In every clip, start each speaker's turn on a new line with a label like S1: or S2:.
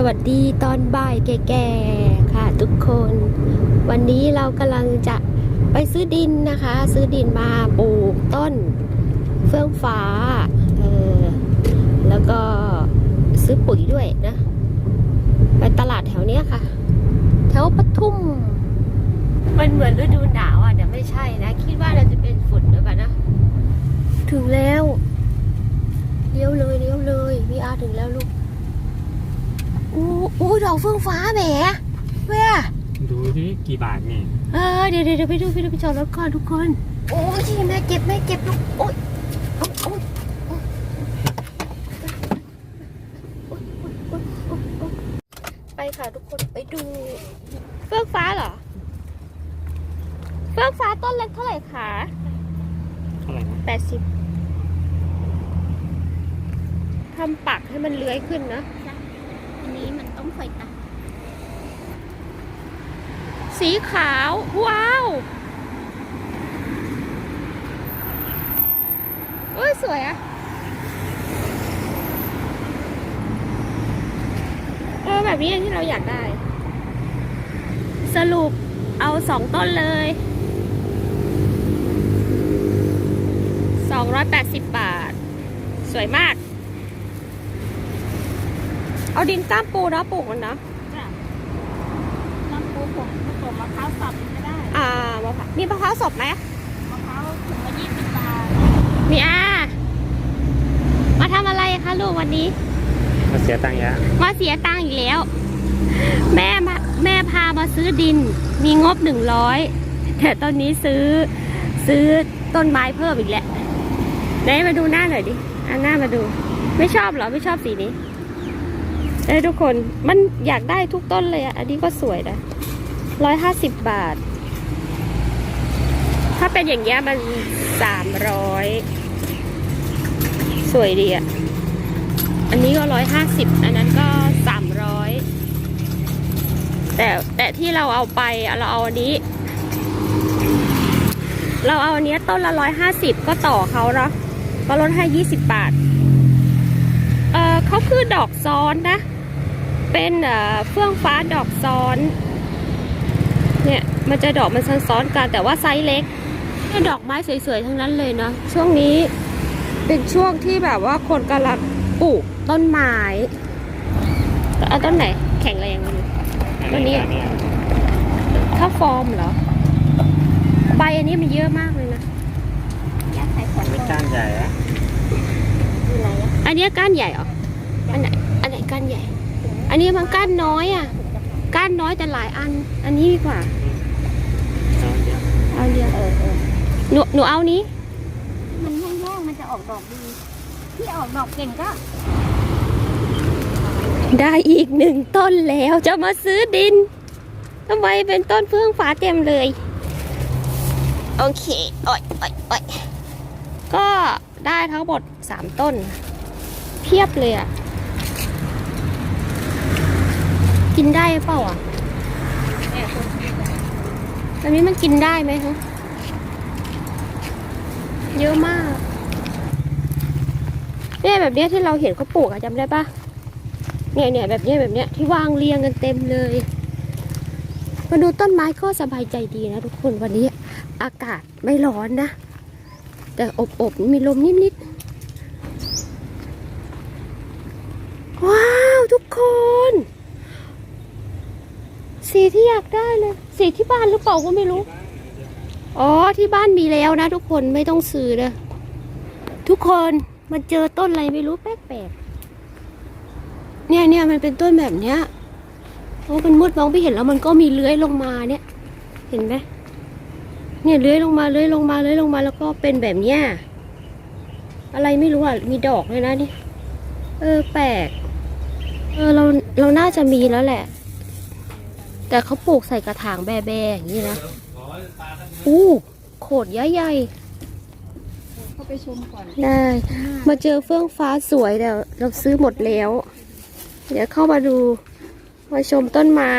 S1: สวัสดีตอนบ่ายแก่ๆค่ะทุกคน วันนี้เรากำลังจะไปซื้อดินนะคะ ซื้อดินมาปลูกต้น เฟื่องฟ้าเออแล้วก็ซื้อปุ๋ยด้วยนะ ไปตลาดแถวเนี้ยค่ะ แถวปทุม มันเหมือนฤดูหนาวอะแต่ไม่ใช่นะ คิดว่าเราจะเป็นฝุ่นหรือเปล่านะ ถึงแล้วเลี้ยวเลยเลี้ยวเลยวีอาถึงแล้วลูก อู้ยดอกเฟื่องฟ้าแหมเว้ย
S2: ดูที่กี่บาทนี่
S1: เออเดี๋ยวเดี๋ยวไปดูไปดูไปจอดรถก่อนทุกคน โอ้ยแม่เก็บแม่เก็บลูกโอ้ยโอ้ยโอ้ยไปค่ะทุกคนไปดู เฟื่องฟ้าเหรอ เฟื่องฟ้าต้นเล็กเท่าไหร่คะะแปดสิบทำปักให้มันเลื้อยขึ้นนะ
S3: องคอยตัด
S1: สีขาว ว้าวเอ้ย สวยอะเออแบบนี้ที่เราอยากได้ สรุปเอาสองต้นเลย280บาท สวยมาก เอาดินก้ามปูเนาะปลูกมันเนาะ
S3: จ้ะน้ำปูผงผสมมะพร้าวสับก็ได้
S1: อ่ามะพร้าวมีมะพร้าวสดไหม
S3: มะพร้าวถุงละยี่สิบบาท
S1: มีอามาทำอะไรคะลูกวันนี้
S2: มาเสียตังค์เยอะ
S1: มาเสียตังค์อีกแล้ว แม่มาแม่พามาซื้อดิน มีงบหนึ่งร้อยแต่ตอนนี้ซื้อซื้อต้นไม้เพิ่มอีกแหละไหนมาดูหน้าหน่อยดิอันหน้ามาดู ไม่ชอบเหรอ ไม่ชอบสีนี้ เอ้ทุกคนมันอยากได้ทุกต้นเลยอะอันนี้ก็สวยนะร้อยห้าสิบบาท ถ้าเป็นอย่างเงี้ยมันสามร้อยสวยดีอะอันนี้ก็ร้อยห้าสิบอันนั้นก็สามร้อยแต่แต่ที่เราเอาไปเราเอาอันนี้ เราเอาอันเนี้ยต้นละร้อยห้าสิบก็ต่อเขาเนาะก็ลดให้ยี่สิบบาท เออเขาคือดอกซ้อนนะ เป็นเอ่อเฟื่องฟ้าดอกซ้อน เนี่ยมันจะดอกมันซ้อนๆกันแต่ว่าไซส์เล็กเนี่ยดอกไม้สวยๆทั้งนั้นเลยเนาะช่วงนี้เป็นช่วงที่แบบว่าคนกำลังปลูกต้นไม้เอาต้นไหนแข็งแรงเลยตัวนี้
S2: อัเนี่ย
S1: ถ้าฟอร์มเหรอ ใบอันนี้มันเยอะมากเลยนะ
S3: อยากใส่ของ
S2: ไม่ก้านใหญ่อะ
S3: อยู่ไหนอะ
S1: อันเนี้ยก้านใหญ่เหรอ อันไหน อันไหนก้านใหญ่ อันนี้มันก้านน้อยอะ ก้านน้อยแต่หลายอัน อันนี้ดีกว่า
S2: เอาเดี๋ยว
S1: เอาเดียว
S3: เออเออ
S1: หนูหนูเอานี้
S3: มันแห้งๆมันจะออกดอกดี ที่ออกดอกเก่งก็
S1: ได้อีกหนึ่งต้นแล้วจะมาซื้อดินทำไมเป็นต้นเฟื่องฟ้าเต็มเลย โอเคโอ้ยโอ้ยโอ้ยก็ได้ทั้งหมดสามต้น เพียบเลยอะ กินได้เปล่าอะ
S3: เนี่ยคุณ
S1: อันนี้มันกินได้ไหมคะ เยอะมาก เนี่ยแบบเนี้ยที่เราเห็นเขาปลูกอะจำได้ปะเนี่ยเนี่ยแบบเนี้ยแบบเนี้ยที่วางเรียงกันเต็มเลย มาดูต้นไม้ก็สบายใจดีนะทุกคนวันนี้ อากาศไม่ร้อนนะ แต่อบอบๆมีลมนิดๆ ว้าวทุกคน สีที่อยากได้เลย สีที่บ้านหรือเปล่าก็ไม่รู้ อ๋อที่บ้านมีแล้วนะ ทุกคนไม่ต้องซื้อเลยทุกคนมันเจอต้นอะไรไม่รู้แปลกๆเนี่ยเนี่ยมันเป็นต้นแบบเนี้ยโอ้มันมืดมองไม่เห็นแล้วมันก็มีเลื้อยลงมาเนี่ย เห็นไหมเนี่ยเลื้อยลงมาเลื้อยลงมาเลื้อยลงมาแล้วก็เป็นแบบเนี้ยอะไรไม่รู้อะมีดอกเลยนะนี่ เออแปลก เออเราเราน่าจะมีแล้วแหละ แต่เขาปลูกใส่กระถางแบๆอย่างนี้นะอู้โขดใหญ่
S3: เข้าไปชมก่อน
S1: ๆได้ มาเจอเฟื่องฟ้าสวยแต่เราซื้อหมดแล้ว เดี๋ยวเข้ามาดูมาชมต้นไม้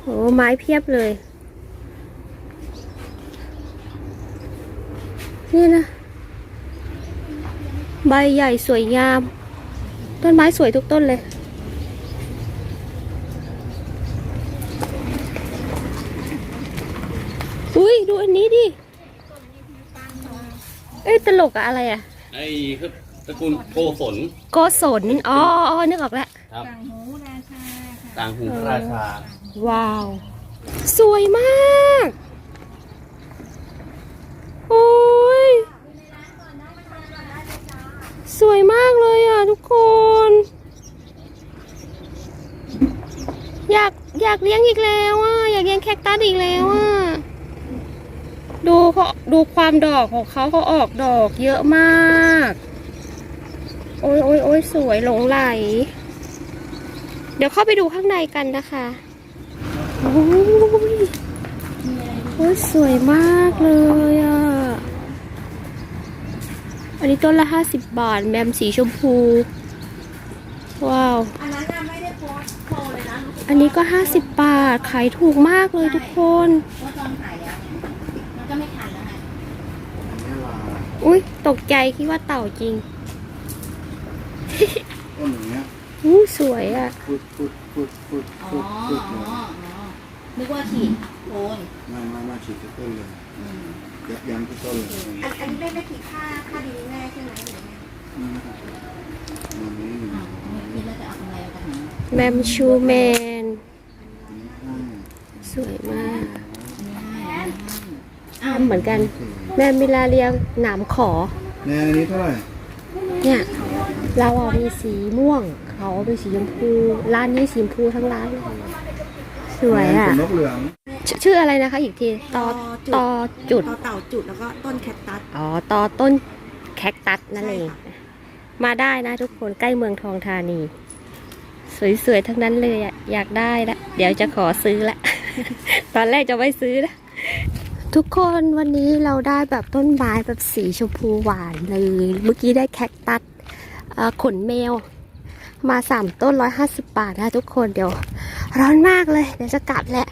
S1: โหไม้เพียบเลย นี่นะ ใบใหญ่สวยงาม ต้นไม้สวยทุกต้นเลย อุ้ยดูอันนี้ดิ เอ้ยตลกอะอะไรอะ
S4: ไอ้คือตระกูลโกศล
S1: โกศลอ๋ออ๋อนึกออกแล้ว
S4: ครับ
S3: ต่างหูราชาค่ะ
S4: ต่างหูพระราชา
S1: ว้าว สวยมาก โอ้ย สวยมากเลยอะทุกคน อยากอยากเลี้ยงอีกแล้วอะ อยากเลี้ยงแคคตัสอีกแล้วอะ ดูเขาดูความดอกของเขาเขาออกดอกเยอะมาก โอ้ยโอ้ยโอ้ยสวยหลงไหล เดี๋ยวเข้าไปดูข้างในกันนะคะโอ้ยโอ้ยสวยมากเลยอะ อันนี้ต้นละห้าสิบบาท แมมสีชมพู ว้าว
S3: อันนั้นไม่ได้โพสโชว์เลยนะ
S1: อันนี้ก็ห้าสิบบาท ขายถูกมากเลยทุกคน
S3: ว่าตอนขายแล้วเนี่ยมันก็ไม่ทันแล้วไง
S1: อุ้ยตกใจคิดว่าเต่าจริง
S5: ต้นอย่างเงี้ย
S1: อู้สวยอะ
S5: พุดพุดพุดพุด
S3: อ๋อ
S5: พุดพุด
S3: อ๋
S5: เล
S3: อยอ๋อนึกว่าฉีดโคน
S5: มามามาฉีดที่ต้นเลย
S3: อืม
S5: ยัดยั้งที่ต้นเลย
S3: อันอันนี้ไม่ไม่ผิดค่าค่าดีแน่ใช่ไหมหรือไง
S5: อืมอันนี้หนึ่ง
S3: อ้าวนี่เราจะเอากำไรมาจากไหน
S1: แมมชูแมน
S5: ห้า
S1: สวยมาก
S3: อันนี้ให้อันนี้ให้
S1: ทำเหมือนกัน แมมมิลาเรียงหนามขอ
S5: แนวอันนี้เท่าไหร่
S1: เนี่ย เราอะมีสีม่วง เขาเป็นสีชมพู ร้านนี้สีชมพูทั้งร้านเลยสวย
S5: แน
S1: อะ
S5: ขนนกเหลือง
S1: ชชื่ออะไรนะคะอีกทีตอตอจุด
S3: ต่อเต่าจุดแล้วก็ต้นแคคตัส
S1: อ๋อตอต้นแคคตัสนั่นเองมาได้นะทุกคนใกล้เมืองทองธานี สวยๆทั้งนั้นเลยอะอยากได้ละ เดี๋ยวจะขอซื้อละ ตอนแรกจะไม่ซื้อนะ ทุกคนวันนี้เราได้แบบต้นไม้แบบสีชมพูหวานเลย เมื่อกี้ได้แคคตัสขนแมว มาสามต้นร้อยห้าสิบบาทนะทุกคนเดี๋ยว ร้อนมากเลย เดี๋ยวจะกลับแหละ